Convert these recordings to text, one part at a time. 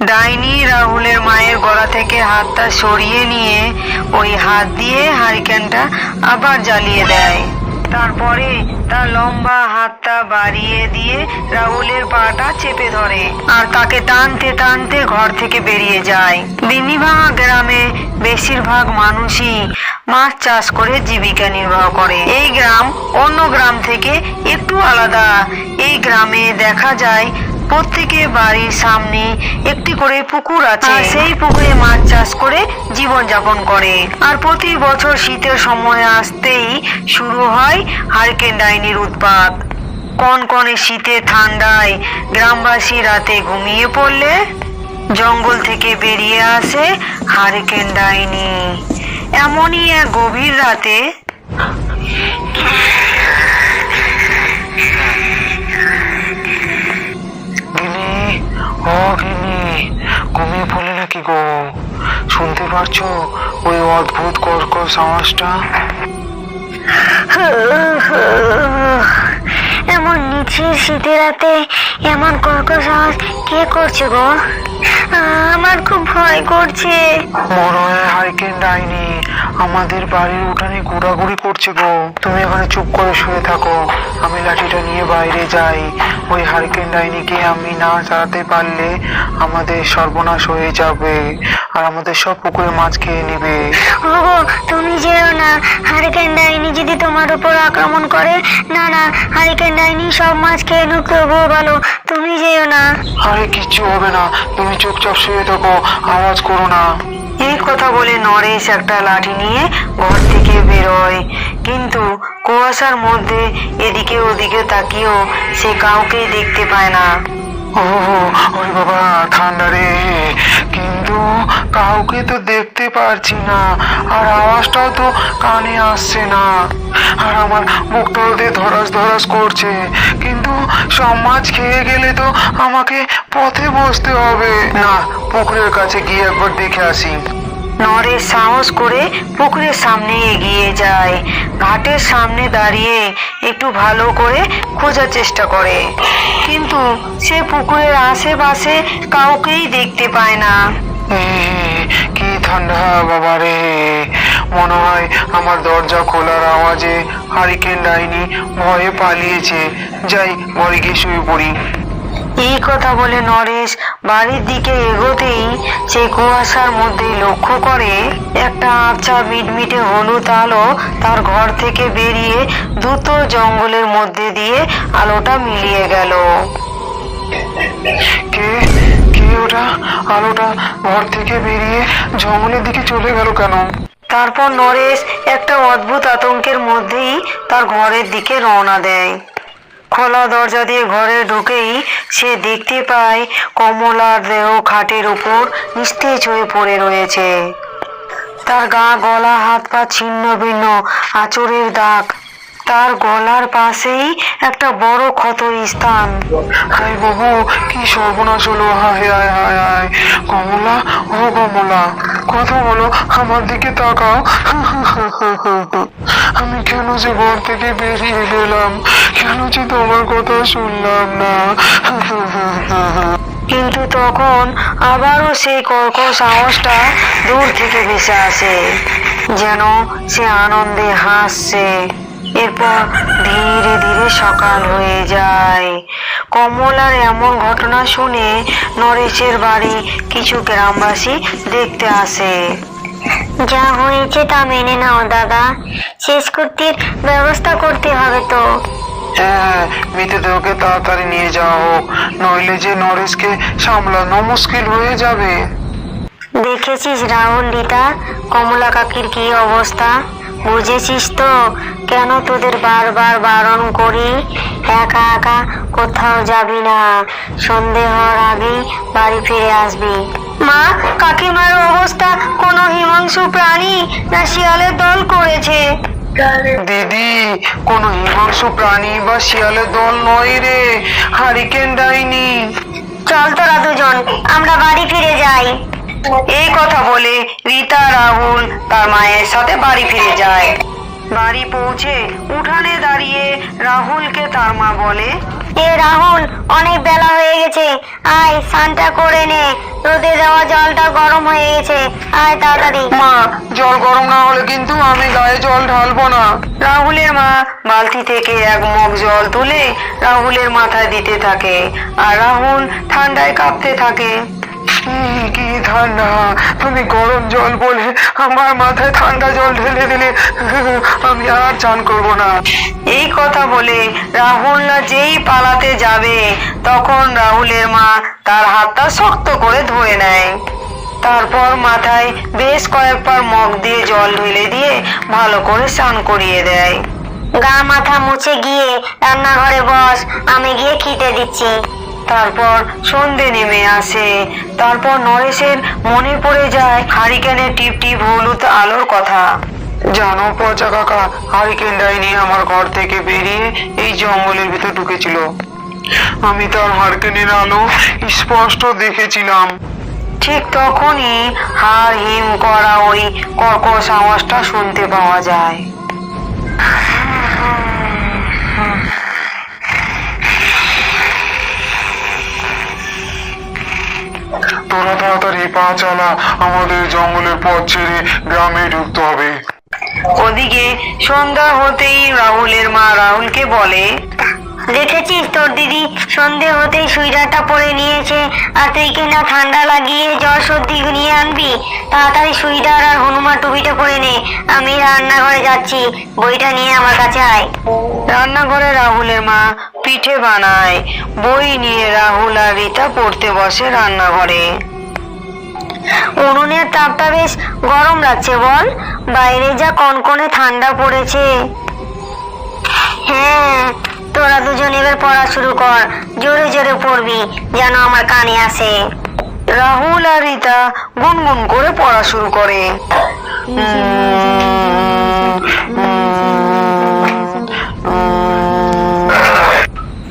ডাইনি রাহুলের মায়ের গলা থেকে হাতটা সরিয়ে নিয়ে ওই হাত দিয়ে হারিকেনটা আবার জ্বালিয়ে দেয়। তারপরে তার লম্বা হাতটা বাড়িয়ে দিয়ে রাহুলের পাটা চেপে ধরে আর তাকে টানতে টানতে ঘর থেকে বেরিয়ে যায়। বিনিভাঙা গ্রামে বেশিরভাগ মানুষই মাছ চাষ করে জীবিকা নির্বাহ করে। এই গ্রাম অন্য গ্রাম থেকে একটু আলাদা। এই গ্রামে দেখা যায় প্রত্যেকের বাড়ির সামনে একটি করে পুকুর আছে। সেই পুকুরে মাছ চাষ করে জীবন যাপন করে। আর প্রতি বছর শীতের সময় আসতেই শুরু হয় হারকেন ডাইনির উৎপাত। কনকনে শীতে ঠান্ডায় গ্রামবাসী রাতে ঘুমিয়ে পড়লে জঙ্গল থেকে বেরিয়ে আসে হারিকেন ডাইনি। এমনই এক গভীর রাতে ও গিনি ঘুমিয়ে পড়লে নাকি গো? শুনতে পারছ ওই অদ্ভুত কর্কশ আওয়াজটা এমন নিচে শীতে রাতে এমন কর্কশ আওয়াজ কে করছে গো? আমার খুব ভয় করছে। মনে হয় হারিকেন ডাইনি, আমাদের বাড়ির উঠানে ঘোরাঘুরি করছে গো। তুমি এখানে চুপ করে শুয়ে থাকো, আমি লাঠিটা নিয়ে বাইরে যাই। ওই হারিকেন ডাইনিকে আমি না চালাতে পারলে আমাদের সর্বনাশ হয়ে যাবে। আর আমাদের সব পুকুরে মাছ খেয়ে নেবে। ওগো তুমি যেও না। হারিকেন ডাইনি যদি তোমার উপর আক্রমণ করে না না হারিকেন ডাইনি সব মাছ খেয়ে নুক তবুও ভালো তুমি যেও না। আরে কিচ্ছু হবে না। তুমি চুপচাপ শুয়ে থাকো আওয়াজ করো না। এই কথা বলে নরেশ একটা লাঠি নিয়ে ঘর থেকে বেরোয়। কিন্তু কুয়াশার মধ্যে এদিকে ওদিকে তাকিয়েও সে কাউকেই দেখতে পায় না। ও ওরে বাবা, ঠান্ডা রে। কিন্তু কাউকে তো দেখতে পারছি না। আর আওয়াজটাও তো কানে আসছে না। আর আমার মুখটাও দিয়ে ধরাস ধরাস করছে। কিন্তু সব মাছ খেয়ে গেলে তো আমাকে পথে বসতে হবে। না, পুকুরের কাছে গিয়ে একবার দেখে আসি। নরেশ সাহস করে পুকুরের সামনে এগিয়ে যায়। ঘাটের সামনে দাঁড়িয়ে একটু ভালো করে খোঁজার চেষ্টা করে। কিন্তু সে পুকুরের আশেপাশে কাউকেই দেখতে পায় না। কি ঠান্ডা বাবা রে। মনে হয় আমার দরজা খোলার আওয়াজে হারিকেন ডাইনি ভয়ে পালিয়েছে। যাই, ঘরে গিয়ে শুয়ে পড়ি। এই কথা বলে নরেশ বাড়ির দিকে এগোতেই সে কুয়াশার মধ্যে লক্ষ্য করে একটা আবছা মিটমিটে হলুদ আলো তার ঘর থেকে বেরিয়ে দ্রুত জঙ্গলের মধ্যে দিয়ে আলোটা মিলিয়ে গেল। কে? কে ওটা? আলোটা ঘর থেকে বেরিয়ে জঙ্গলের দিকে চলে গেল কেন? তারপর নরেশ একটা অদ্ভুত আতঙ্কের মধ্যেই তার ঘরের দিকে রওনা দেয়। খোলা দরজা দিয়ে ঘরে ঢুকেই সে দেখতে পায় কমলার দেহ খাটের উপর নিস্তেজ হয়ে পড়ে রয়েছে। তার গা, গলা হাত পা ছিন্ন ভিন্ন আচরের দাগ তার গলার পাশেই একটা বড় ক্ষতর স্থান। হায় বাবু, কি সর্বনাশ হলো। হায় হায় হায় হায়। কমলা, ও কমলা কথা বলো আমার দিকে তাকাও। আমি কেন যে ঘর থেকে বেরিয়ে গেলাম কেন যে তোমার কথা শুনলাম না? কিন্তু তখন আবারও সেই কর্কশ আওয়াজটা দূর থেকে ভেসে আসে, যেন সে আনন্দে হাসছে। এরপর ধীরে ধীরে সকাল হয়ে যায়। কমলার এমন ঘটনা শুনে নরেশের বাড়ি কিছু গ্রামবাসী দেখতে আসে। যা হয়েছে তা মেনে নাও দাদা। শেষ কর্তির ব্যবস্থা করতে হবে তো। হ্যাঁ মৃতদেহকে তাড়াতাড়ি নিয়ে যাওয়া হোক নইলে যে নরেশকে সামলানো মুশকিল হয়ে যাবে। দেখেছিস রাহুল রিতা কমলা কাকির কি অবস্থা? বুঝেছিস তো? কেন তোদের বারবার বারণ করি? একা একা কোথাও যাবি না। সন্ধে হওয়ার আগেই বাড়ি ফিরে আসবি। মা কাকিমার অবস্থা কোনো হিমাংশু প্রাণী না শিয়ালের দল করেছে। দিদি কোন হিমাংশু প্রাণী বা শিয়ালের দল নয় রে। হারিকেন ডাইনি। চল তোরা দুজন আমরা বাড়ি ফিরে যাই। এই কথা বলে রীতা রাহুল তার মায়ের সাথে বাড়ি ফিরে যায়। বাড়ি পৌঁছে উঠানে দাঁড়িয়ে রাহুলকে তার মা বলে এ রাহুল অনেক বেলা হয়ে গেছে। আয় স্নানটা করে নে। রোদে দেওয়া জলটা গরম হয়ে গেছে। আয় তাড়াতাড়ি। মা জল গরম না হলে কিন্তু আমি গায়ে জল ঢালবো না। রাহুলের মা বালতি থেকে এক মগ জল তুলে রাহুলের মাথায় দিতে থাকে। আর রাহুল ঠান্ডায় কাঁপতে থাকে। কি ঠান্ডা তুমি গরম জল বলে আমার মাথায় ঠান্ডা জল ঢেলে দিলে আমি আর চান করব না। এই কথা বলে রাহুল না যেই পালাতে যাবে তখন রাহুলের মা তার হাতটা শক্ত করে ধরে নেয়। তারপর মাথায় বেশ কয়েকবার মগ দিয়ে জল ঢেলে দিয়ে ভালো করে স্নান করিয়ে দেয়। গা মাথা মুছে গিয়ে রান্নাঘরে বস আমি গিয়ে খেতে দিচ্ছি। তারপর সন্ধে নেমে আসে। তারপর নরেশের মনে পড়ে যায় হারিকেনের টিপ টিপ হলুদ আলোর কথা। জানো পচা কাকা, হারিকেন ডাইনি আমার ঘর থেকে বেরিয়ে এই জঙ্গলের ভিতর ঢুকেছিল। আমি তার হারিকেনের আলো স্পষ্ট দেখেছিলাম। ঠিক তখনই হাড় হিম করা ওই কর্কশ আওয়াজটা শুনতে পাওয়া যায়। তোরা তাড়াতাড়ি পা চালা আমাদের জঙ্গলের পথ ছেড়ে গ্রামে ঢুকতে হবে। ওদিকে সন্ধ্যা হতেই রাহুলের মা রাহুলকে বলে দেখেছিস তোর দিদি? সন্ধে হতেই সুইটারটা পরে নিয়েছে। আর তুই কিনা ঠান্ডা লাগিয়ে জ্বর সর্দি নিয়ে আনবি? তাড়াতাড়ি সুইটার আর হনুমান টুপিটা পরে নে। আমি রান্নাঘরে যাচ্ছি। বইটা নিয়ে আমার কাছে আয়। রান্নাঘরে রাহুলের মা পিঠে বানায়। বই নিয়ে রাহুল আর রীতা পড়তে বসে রান্নাঘরে। উনুনের তাপটা বেশ গরম লাগছে বল। বাইরে যা কনকনে ঠান্ডা পড়েছে। হ্যাঁ তোরা দুজন এবার পড়া শুরু কর। জোরে জোরে পড়বি, যেন আমার কানে আসে। রাহুল আর রীতা গুনগুন করে পড়া শুরু করে।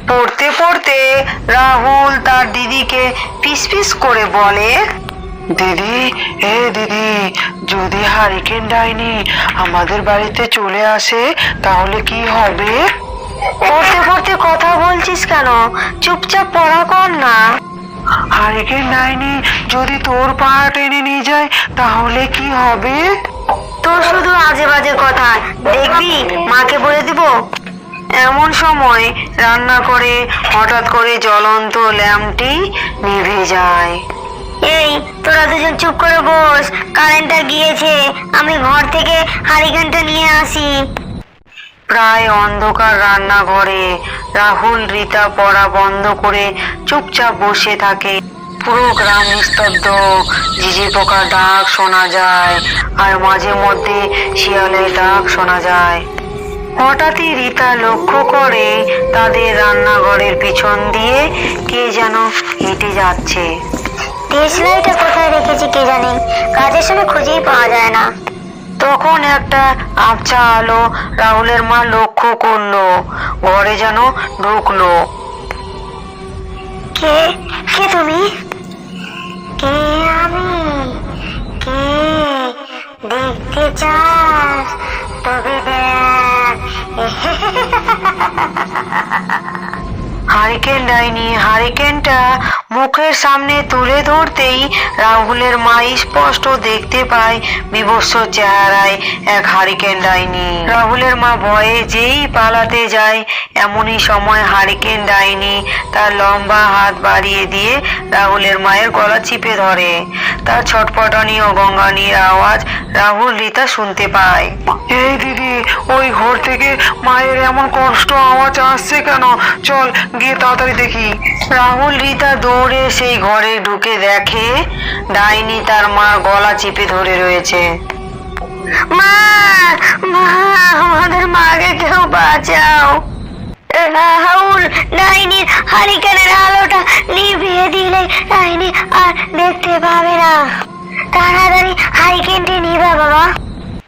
পড়তে পড়তে রাহুল তার দিদিকে পিস পিস করে বলে, দিদি, এ দিদি, যদি হারিকেন ডাইনি আমাদের বাড়িতে চলে আসে, তাহলে কি হবে? পড়তে পড়তে কথা বলছিস কেন? চুপচাপ পড়া কর না। হারিকেন ডাইনি যদি তোর পা টেনে নিয়ে যায় তাহলে কি হবে? তোর শুধু আজে বাজে কথা। দেখবি মাকে বলে দিব এমন সময় রান্না করে হঠাৎ করে জ্বলন্ত ল্যাম্পটি নিভে যায়। এই তোরা দুজন চুপ করে বস কারেন্টটা গিয়েছে আমি ঘর থেকে হারিকেনটা নিয়ে আসি। প্রায় অন্ধকার রান্নাঘরে। রাহুল, রীতা পড়া বন্ধ করে চুপচাপ বসে থাকে। পুরো গ্রাম নিস্তব্ধ। ঝিঝি পোকার ডাক শোনা যায় আর মাঝে মধ্যে শিয়ালের ডাক শোনা যায়। হঠাৎই রীতা লক্ষ্য করে তাদের রান্নাঘরের পিছন দিয়ে কে যেন হেঁটে যাচ্ছে। দেশলাইটা কোথায় রেখেছি কে জানে? কাজের সময় খুঁজেই পাওয়া যায় না। তখন একটা আবছা আলো রাহুলের মা লক্ষ্য করল, ঘরে যেন ঢুকলো। কে? কে তুমি? কে আমি? কে? দেখতে চাস? তবে দেখ। হারিকেন ডাইনি, হারিকেনটা মুখের সামনে তুলে ধরতেই রাহুলের মা স্পষ্ট দেখতে পায় বিভৎস চেহারায় এক হারিকেন ডাইনি। রাহুলের মা ভয়ে যেই পালাতে যায়, এমনই সময় হারিকেন ডাইনি তার লম্বা হাত বাড়িয়ে দিয়ে রাহুলের মায়ের গলা চিপে ধরে। তার ছটপটানি ও গঙ্গানির আওয়াজ রাহুল, রীতা শুনতে পায়। এই দিদি, ওই ঘর থেকে মায়ের এমন কষ্ট, আওয়াজ আসছে কেন? চল গিয়ে তাড়াতাড়ি দেখি রাহুল রীতা দৌড়ে সেই ঘরে ঢুকে দেখে ডাইনি তার মা গলা চিপে ধরে রয়েছে। মা মা, আমাদের মাকে কেউ বাঁচাও। রাহুল ডাইনির হারিকেনের আলোটা নিভিয়ে দিলে ডাইনি আর দেখতে পাবে না। তাড়াতাড়ি হারিকেনটি নিবে বাবা।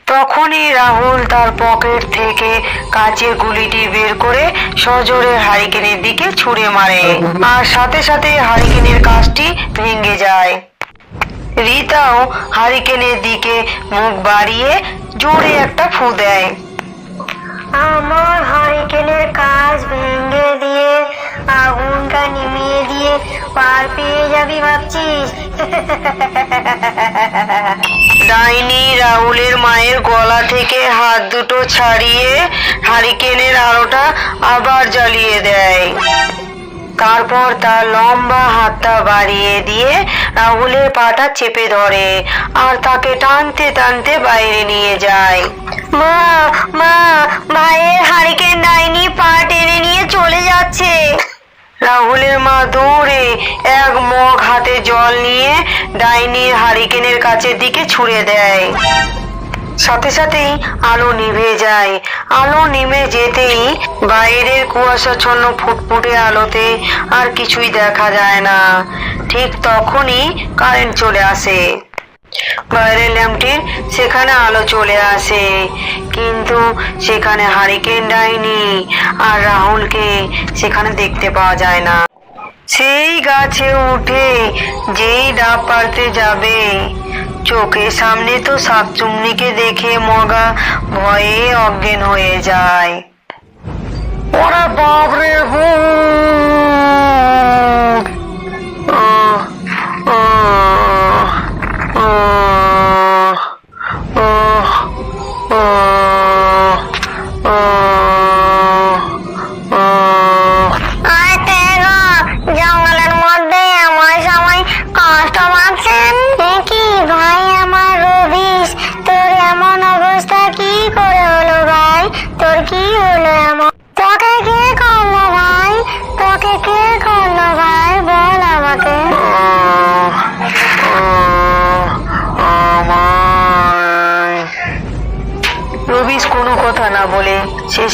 তখনই রাহুল তার পকেট থেকে কাচের গুলিটি বের করে সজোরে হারিকেনের দিকে ছুঁড়ে মারে। আর সাথে সাথে হারিকেনের কাজটি ভেঙে যায়। রীতাও হারিকেনের দিকে মুখ বাড়িয়ে জোরে একটা ফু দেয়। আমার হারিকেনের কাজ ভেঙে দিয়ে, আগুনটা নিমিয়ে দিয়ে পার পেয়ে যাবি ভাবছিস। ডাইনি রাহুলের মায়ের গলা থেকে হাত দুটো ছাড়িয়ে হারিকেনের আলোটা আবার জ্বালিয়ে দেয়। তারপর তার লম্বা হাতটা বাড়িয়ে দিয়ে রাহুলের পাটা চেপে ধরে আর তাকে টানতে টানতে বাইরে নিয়ে যায়। মা মা ভাইয়ের হারিকেন ডাইনি পা টেনে নিয়ে চলে যাচ্ছে। রাহুলের মা দৌড়ে এক মগ হাতে জল নিয়ে ডাইনির হারিকেনের কাছের দিকে ছুঁড়ে দেয়। সাথে সাথেই আলো নিভে যায়। আলো নিভে যেতেই বাইরের কুয়াশাচ্ছন্ন ফুটফুটে আলোতে আর কিছুই দেখা যায় না। ঠিক তখনই কারেন্ট চলে আসে। বাইরের ল্যাম্পটির সেখানে আলো চলে আসে, কিন্তু সেখানে হারিকেন ডাইনি আর রাহুলকে সেখানে দেখতে পাওয়া যায় না। সেই গাছে উঠে যেই ডাব পারতে যাবে, চোখের সামনে তো শাকচুন্নিকে দেখে মগা ভয়ে অজ্ঞান হয়ে যায়। ওরে বাপরে ভূত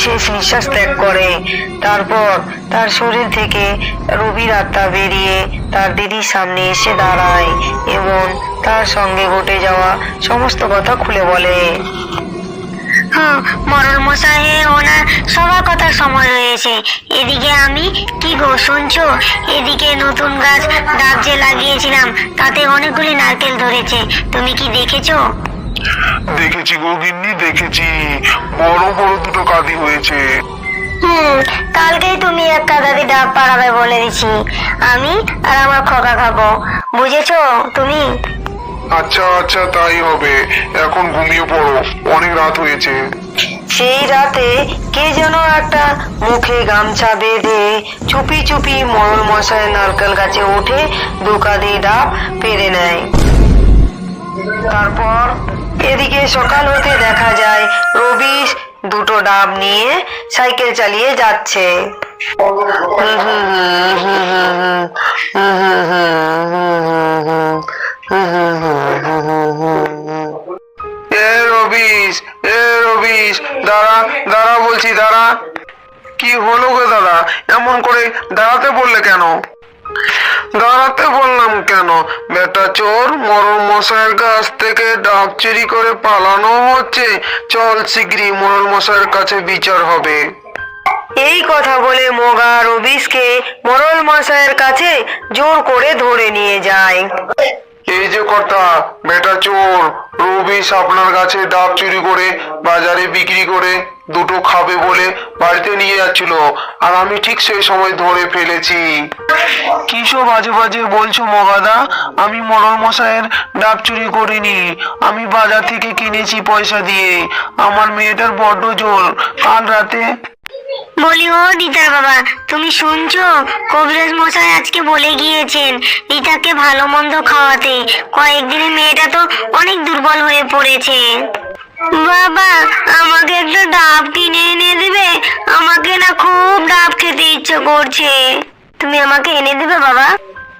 শেষ নিঃশ্বাস ত্যাগ করে। তারপর তার শরীর থেকে রবির আত্মা বেরিয়ে তার দিদির সামনে এসে দাঁড়ায় এবং তার সঙ্গে ঘটে যাওয়া সমস্ত কথা খুলে বলে। হ্যাঁ মরল মশাই, ওনার সবার কথার সময় হয়েছে। এদিকে আমি, কি গো, শুনছো? এদিকে নতুন গাছ ডাব যে লাগিয়েছিলাম, তাতে অনেকগুলি নারকেল ধরেছে। তুমি কি দেখেছ? দেখেছি গো গিন্নি দেখেছি। বড় বড় দুটো কাঁদি হয়েছে। হুম কালকেই তুমি এক দাদি ডাব পাড়াবে বলে দিছি। আমি আর আমার খোকা খাব। বুঝেছ তুমি? আচ্ছা আচ্ছা তাই হবে। এখন ঘুমিয়ে পড়ো। অনেক রাত হয়েছে। সেই রাতে কে যেন একটা মুখে গামছা বেঁধে চুপি চুপি মরল মশাই নারকেল গাছে উঠে দুকা দিয়ে ডাব পেরে নেয়। তারপর এদিকে সকাল হতে দেখা যায়, রবিশ দুটো ডাব নিয়ে সাইকেল চালিয়ে যাচ্ছে। এ রবিশ এ রবিশ, দাঁড়া দাঁড়া বলছি, দাঁড়া। কি হলো গো দাদা? এমন করে দাঁড়াতে বললে কেন? দাঁড়াতে বললাম কেন? বেটা চোর মরণ মশাইয়ের কাছ থেকে ডাব চুরি করে পালানো হচ্ছে। চল শিগগিরই মরণ মশাইয়ের কাছে বিচার হবে। এই কথা বলে মোগা রবিশকে মরল মশাইয়ের কাছে জোর করে ধরে নিয়ে যায়। এই যে কথা বেটা চোর রবিশ আপনার কাছে ডাব চুরি করে বাজারে বিক্রি করে দুটো খাবে বলে বাড়িতে নিয়ে যাচ্ছিল। আর আমি ঠিক সেই সময় ধরে ফেলেছি। কিসব বাজে বাজে বলছো মগাদা? আমি মরল মশাইয়ের ডাব চুরি করিনি। আমি বাজার থেকে কিনেছি পয়সা দিয়ে। আমার মেয়েটার বড্ড জোর। কাল রাতে বলি, ও দিদার বাবা, তুমি শুনছো? কবিরাজ মশাই আজকে বলে গিয়েছেন রিতাকে ভালো মন্দ খাওয়াতে। কয়েকদিনে মেয়েটা তো অনেক দুর্বল হয়ে পড়েছে। বাবা আমাকে একটা ডাব কিনে এনে দেবে? আমাকে না খুব ডাব খেতে ইচ্ছে করছে। তুমি আমাকে এনে দেবে বাবা?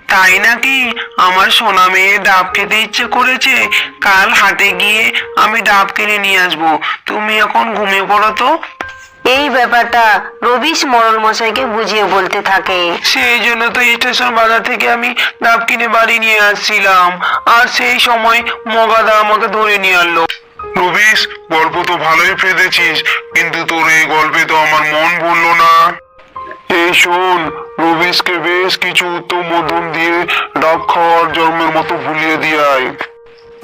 তাই নাকি? আমার সোনা মেয়ে ডাব খেতে ইচ্ছে করেছে। কাল হাটে গিয়ে আমি ডাব কিনে নিয়ে আসব। তুমি এখন ঘুমিয়ে পড়ো তো? এই ব্যাপারটা রবিশ মরল মশাইকে বুঝিয়ে বলতে থাকে। সেই জন্য তো স্টেশন বাজার থেকে আমি ডাব কিনে বাড়ি নিয়ে আসছিলাম। আর সেই সময় মগাদা আমাকে ধরে নিয়ে আনলো রবিশ গল্প তো ভালোই ফেঁদেছিস, কিন্তু তোর এই গল্পে তো আমার মন বলল না। এই শোন রবিশকে বেশ কিছু উত্তম মধ্যম দিয়ে ডাব খাওয়ার জন্মের মতো ভুলিয়ে দিয়ে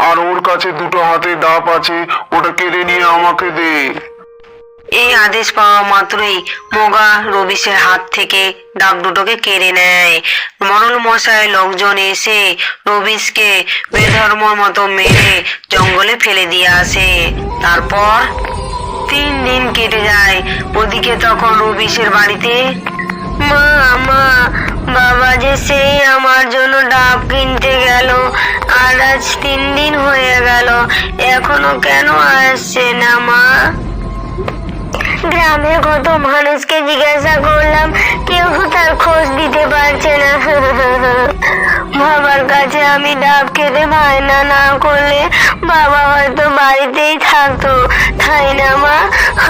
আর ওর কাছে দুটো হাতে ডাব আছে, ওটা কেড়ে নিয়ে আমাকে দে। এই আদেশ পাওয়া মাত্রই মোগা রবিশের হাত থেকে ডাক দুটোকে কেড়ে নেয়। মরল মশাই লোকজন এসে রবিশকে বেধর্মর মতো মেরে জঙ্গলে ফেলে দিয়ে আসে। তারপর তিন দিন কেটে যায়। ওদিকে তখন রবিশের বাড়িতে, মা মা, বাবা যে সেই আমার জন্য ডাব কিনতে গেল, আর আজ তিন দিন হয়ে গেল, এখনও কেন আসছে না, মা? গ্রামের কত মানুষকে জিজ্ঞাসা করলাম, কেউ তার খোঁজ দিতে পারছে না। বাবার কাছে আমি ডাব খেতে বায়না না করলে বাবা হয়তো বাড়িতেই থাকতো। তাই না মা?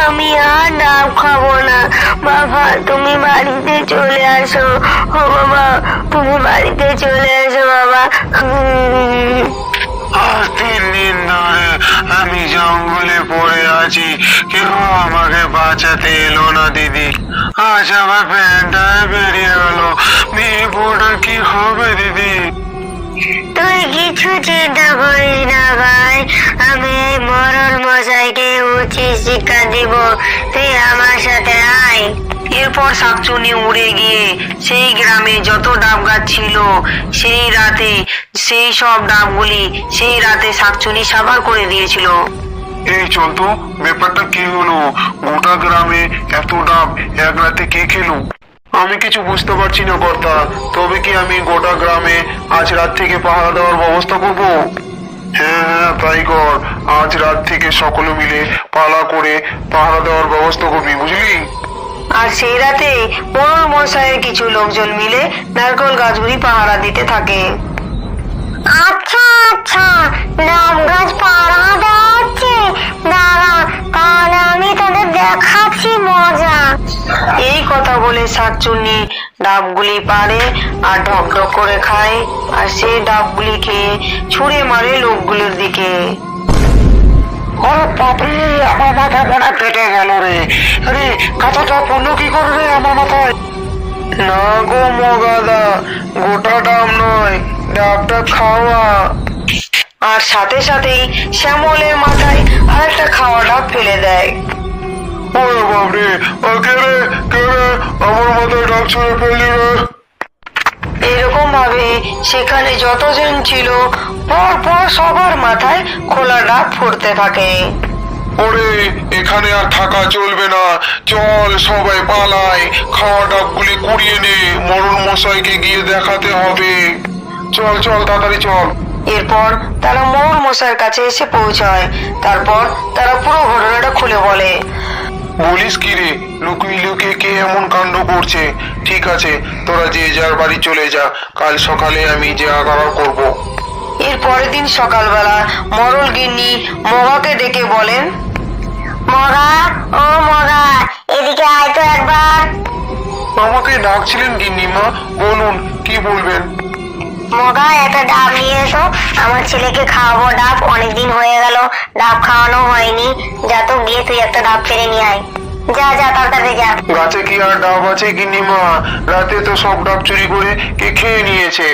আমি আর ডাব খাব না। বাবা, তুমি বাড়িতে চলে আসো। ও বাবা, তুমি বাড়িতে চলে আসো বাবা। আমি জঙ্গলে পড়ে আছি। কেউ আমাকে বাঁচাতে এলো না, দিদি। আজ আমার প্যান্টটা বেরিয়ে গেল। মেয়ে বউটা কি হবে, দিদি? তুই কিছু চিন্তা করিস না, ভাই। আমি এই মরণ মশাইকে উচিত শিক্ষা দিব। তুই আমার সাথে আয়। এরপর শাকচুনি উড়ে গিয়ে সেই গ্রামে যত ডাব গাছ ছিল, সেই রাতে সেই সব ডাবগুলি সেই রাতে শাকচুনি সাবার করে দিয়েছিল। এই চল তো ব্যাপারটা কি হলো? গোটা গ্রামে এত ডাব, এক রাতে কে খেলো? আমি কিছু বুঝতে পারছি না, কর্তা। তবে কি আমি গোটা গ্রামে আজ রাত থেকে পাহারা দেওয়ার ব্যবস্থা করব? হ্যাঁ হ্যাঁ তাই কর। আজ রাত থেকে সকলে মিলে পালা করে পাহারা দেওয়ার ব্যবস্থা করবি, বুঝলি? আর সেই রাতে মোড়ল মশাইয়ের কিছু লোকজন মিলে নারকেল গাছগুলি পাহারা দিতে থাকে। আচ্ছা আচ্ছা ডাব গাছ পাড়া দেওয়া হচ্ছে। দাঁড়া তাহলে আমি তোদের দেখাচ্ছি মজা। এই কথা বলে শাকচুন্নি ডাবগুলি পারে আর ঢক ঢক করে খায় আর সেই ডাবগুলি খেয়ে ছুঁড়ে মারে লোকগুলোর দিকে। ও বাপরে আমার মাথা মনে পেটে গেল রে। আরে কাঁচাটা পড়ল কি করে আমার মাথায়? না গো মগাদা গোটা ডাব নয় ডাবটা খাওয়া। আর সাথে সাথেই শ্যামলের মাথায় আরেকটা খাওয়া ডাব ফেলে দেয়। ও বাপরে কে রে কে রে আমার মাথায় ডাব ছুঁড়ে ফেললি রে? এরকম ভাবে সেখানে যতজন ছিল পর পর সবার মাথায় খোলা ডাব ফুটতে থাকে। ওরে এখানে আর থাকা চলবে না। চল সবাই পালাই। খাওয়া ডাবগুলি কুড়িয়ে নে। মরণ মশাইকে গিয়ে দেখাতে হবে। চল চল তাড়াতাড়ি চল। এরপর তারা মোর মশাইয়ের কাছে এসে পৌঁছায়। তারপর তারা পুরো ঘটনাটা খুলে বলে। বলিস কি রে? লুকিয়ে লুকিয়ে কে এমন কাণ্ড করছে? ঠিক আছে তোরা যে যার বাড়ি চলে যা। কাল সকালে আমি যে আগাড়া করব। এর পরের দিন সকালবেলা মরল গিন্নি মগাকে ডেকে বলেন মগা ও মগা এদিকে আয় তো একবার। আমাকে ডাকছিলেন গিন্নিমা বলুন কি বলবেন? মগা একটা ডাব নিয়ে এসো। আমার ছেলেকে খাওয়াবো ডাব অনেকদিন হয়ে গেল ডাব খাওয়ানো হয়নি। যা তো গিয়ে তুই একটা ডাব পেরে নিয়ে আয়। যা যা তাড়াতাড়ি যা। গাছে কি আর ডাব আছে গিন্নিমা রাতে তো সব ডাব চুরি করে কে খেয়ে নিয়েছে।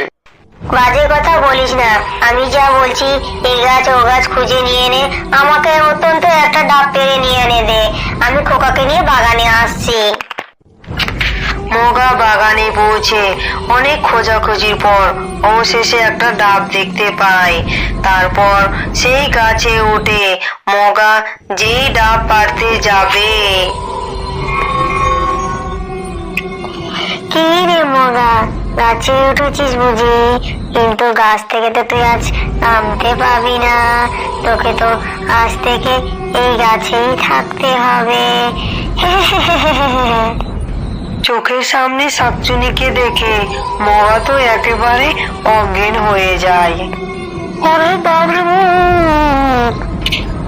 বাজে কথা বলিস না। আমি যা বলছি এই গাছ ও গাছ খুঁজে নিয়ে নে। আমাকে অত্যন্ত একটা ডাব পেরে নিয়ে এনে দে। আমি খোকাকে নিয়ে বাগানে আসছি। মগা বাগানে পৌঁছে অনেক খোঁজাখুঁজির পর অবশেষে একটা ডাব দেখতে পায় তারপর সেই গাছে উঠে মগা যেই ডাব পারতে যাবে। কি রে মগা? গাছে উঠেছিস বুঝি কিন্তু গাছ থেকে তো তুই আজ নামতে পাবি না। তোকে তো আজ থেকে এই গাছেই থাকতে হবে। চোখের সামনে শাকচুনিকে দেখে মগা তো একেবারে অজ্ঞান হয়ে যায়। ওরে বাবরে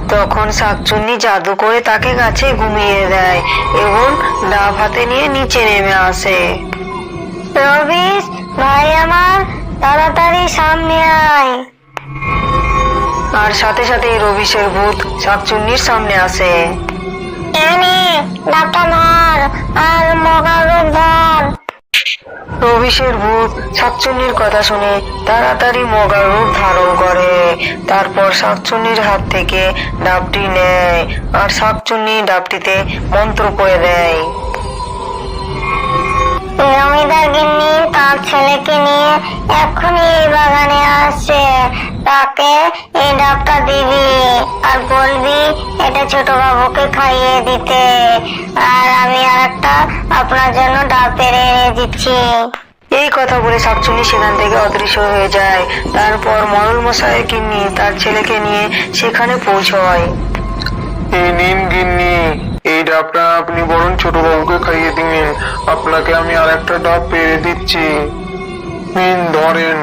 তখন শাকচুন্নি জাদু করে তাকে গাছে ঘুমিয়ে দেয় এবং ডাব হাতে নিয়ে নিচে নেমে আসে। রবিশ ভাই আমার তাড়াতাড়ি সামনে আয়। আর সাথে সাথে রবিশের ভূত শাকচুন্নির সামনে আসে। এনে ডাক্তার ধর আর মগা ধর। রবিশের ভূত শাকচুন্নির কথা শুনে তাড়াতাড়ি মগার রূপ ধারণ করে। তারপর শাকচুন্নির হাত থেকে ডাবটি নেয় আর শাকচুন্নি ডাবটিতে মন্ত্র করে দেয়। জমিদার গিন্নি তার ছেলেকে নিয়ে এক্ষুনি এই বাগানে আসছে। তাকে এই ডাবটা দিবি আর বলবি এটা ছোট বাবুকে খাইয়ে দিতে। আর আমি আর একটা আপনার জন্য ডাব পেরে এনে দিচ্ছি। এই কথা বলে শাকচুন্নি সেখান থেকে অদৃশ্য হয়ে যায়। তারপর মরল মশাই কিন্নি তার ছেলেকে নিয়ে সেখানে পৌঁছয়। এই নিন গিন্নি। এই ডাবটা আপনি বরং ছোট বাবুকে খাইয়ে দিন। আপনাকে আমি আর একটা ডাব পেরে দিচ্ছি। নিন ধরেন।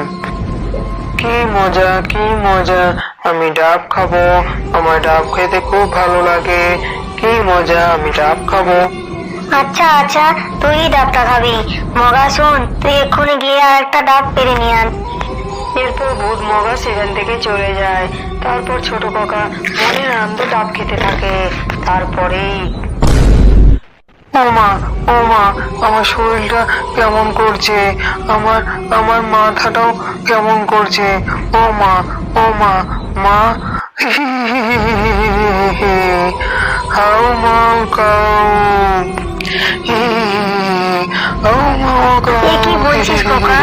কি মজা কি মজা। আমি ডাব খাব। আমার ডাব খেতে খুব ভালো লাগে। কি মজা, আমি ডাব খাব। আচ্ছা আচ্ছা তুই ডাবটা খাবি। মগা, শুন, তুই এক্ষুনি গিয়ে আর একটা ডাব পেরে নিয়ে আন। এরপর ভূত মগা সেখান থেকে চলে যায়। তারপর ছোট কাকা মনের আনন্দ ডাব খেতে থাকে। তারপরেই ও মা ও মা আমার শরীরটা কেমন করছে? আমার আমার মাথাটাও কেমন করছে? ও মা ও মা মা। হাউ মাউ কাউ কি বলছিস খোকা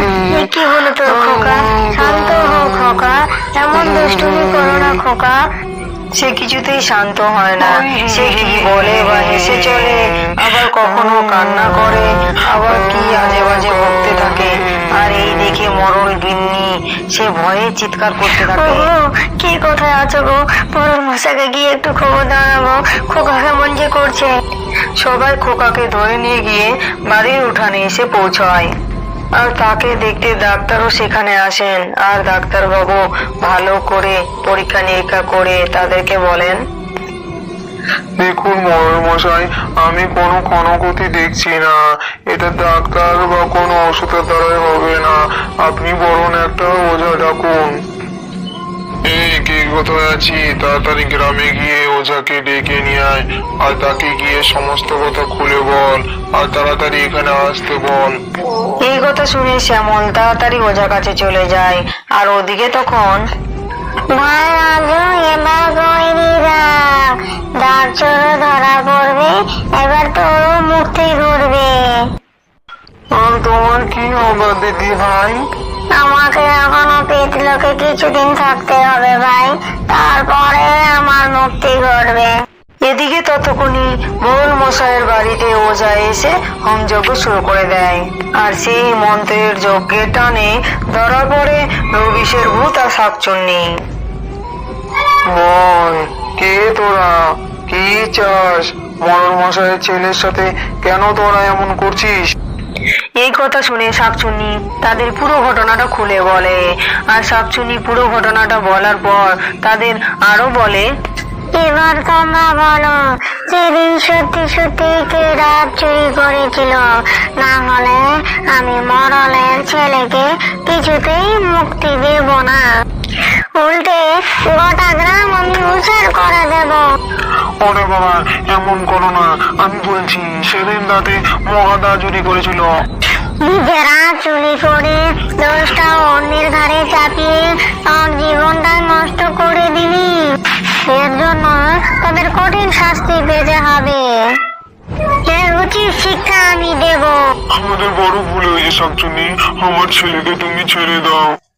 কি হলো তোর খোকা এমন দুষ্টুমি করো না খোকা। সে কিছুতেই শান্ত হয় না। সে কি বলে বা হেসে চলে আবার কখনো কান্না করে আবার কি আজে বাজে বকতে থাকে। আর এই দেখে মরল গিন্নি সে ভয়ে চিৎকার করতে থাকে। কি কোথায় আছো গো? পরের মশাকে গিয়ে একটু খবর দাঁড়াবো খোকা কেমন যে করছে। সবাই খোকাকে ধরে নিয়ে গিয়ে বাড়ির উঠানে এসে পৌঁছায়। আর তাকে দেখতে ডাক্তারও সেখানে আসেন। আর ডাক্তারবাবু ভালো করে পরীক্ষা নিরীক্ষা করে তাদেরকে বলেন, দেখুন মশাই আমি কোনো ক্ষণগতি দেখছি না। এটা ডাক্তার বা কোনো ওষুধের দ্বারাই হবে না। আপনি বরং একটা ওঝা ডাকুন। কোথায় আছি তাড়াতাড়ি গ্রামে গিয়ে ওঝাকে ডেকে নিয়ে আয় আর তাকে গিয়ে সমস্ত কথা খুলে বল আর তাড়াতাড়ি এখানে আসতে বল। এই কথা শুনে শ্যামল তাড়াতাড়ি ওঝার কাছে চলে যায় আর ওদিকে তখন ধরা পড়বে এবার মুক্তি ঘুরবে তোমার কি হবে দিদি ভাই আমাকে এখনও পেতলোকে কিছুদিন থাকতে হবে ভাই। তারপরে আমার মুক্তি ঘটবে। এদিকে ততক্ষণই মোল মশাইয়ের বাড়িতে ওঝা এসে শুরু করে দেয়। আর সেই মন্ত্রের যজ্ঞের টানে ধরা পড়ে রবিশের ভূত আর শাকচুন্নি। বল কে তোরা? কি চাস? মরণ মশাইয়ের ছেলের সাথে কেন তোরা এমন করছিস? এই কথা শুনে শাকচুন্নি তাদের পুরো ঘটনাটা খুলে বলে। আর শাকচুন্নি পুরো ঘটনাটা বলার পর তাদের আরও বলে, এবার তোমরা বলো, সেদিন সত্যি সত্যি কে রাত চুরি করেছিল? না হলে আমি মরলের ছেলেকে কিছুতেই মুক্তি দেব না। উল্টে গোটা গ্রাম আমি উচার করে দেব। ওরে বাবা এমন করো না। আমি বলছি সেদিন রাতে মহাদা চুরি করেছিল। নিজেরা চুরি করে দোষটা অন্যের ঘাড়ে চাপিয়ে তার জীবনটা নষ্ট করে দিলি। এর জন্য তাদের কঠিন শাস্তি পেতে হবে। এর উচিত শিক্ষা আমি দেব। আমাদের বড় ভুল হয়েছে শাকচুনি। আমার ছেলেকে তুমি ছেড়ে দাও।